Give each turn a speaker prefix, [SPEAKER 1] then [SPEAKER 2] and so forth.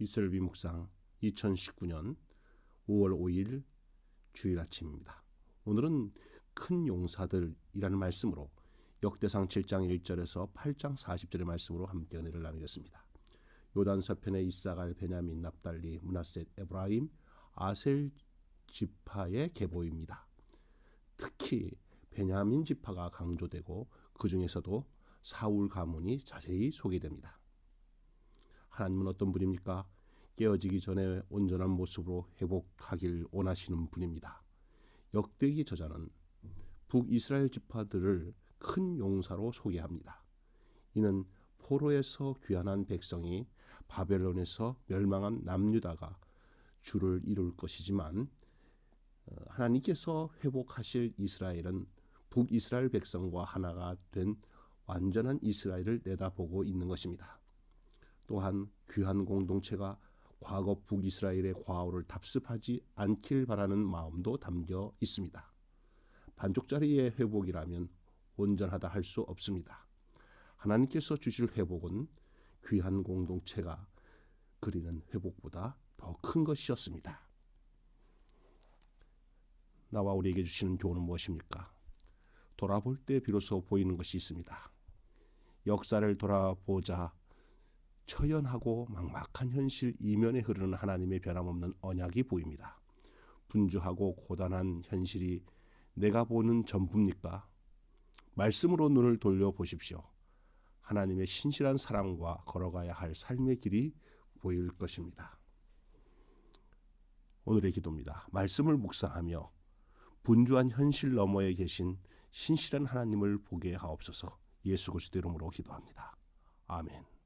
[SPEAKER 1] 이슬비 묵상 2019년 5월 5일 주일 아침입니다. 오늘은 큰 용사들이라는 말씀으로 역대상 7장 1절에서 8장 40절의 말씀으로 함께 은혜를 나누겠습니다. 요단 서편의 이사갈, 베냐민, 납달리, 문하셋, 에브라임, 아셀 지파의 계보입니다. 특히 베냐민 지파가 강조되고 그 중에서도 사울 가문이 자세히 소개됩니다. 하나님은 어떤 분입니까? 깨어지기 전에 온전한 모습으로 회복하길 원하시는 분입니다. 역대기 저자는 북이스라엘 지파들을 큰 용사로 소개합니다. 이는 포로에서 귀환한 백성이 바벨론에서 멸망한 남유다가 주를 이룰 것이지만 어, 하나님께서 회복하실 이스라엘은 북이스라엘 백성과 하나가 된 완전한 이스라엘을 내다보고 있는 것입니다. 또한 귀한 공동체가 과거 북이스라엘의 과오를 답습하지 않길 바라는 마음도 담겨 있습니다. 반쪽짜리의 회복이라면 온전하다 할 수 없습니다. 하나님께서 주실 회복은 귀한 공동체가 그리는 회복보다 더 큰 것이었습니다. 나와 우리에게 주시는 교훈은 무엇입니까? 돌아볼 때 비로소 보이는 것이 있습니다. 역사를 돌아보자 처연하고 막막한 현실 이면에 흐르는 하나님의 변함없는 언약이 보입니다. 분주하고 고단한 현실이 내가 보는 전부입니까? 말씀으로 눈을 돌려 보십시오. 하나님의 신실한 사랑과 걸어가야 할 삶의 길이 보일 것입니다. 오늘의 기도입니다. 말씀을 묵상하며 분주한 현실 너머에 계신 신실한 하나님을 보게 하옵소서 예수 그리스도 이름으로 기도합니다. 아멘.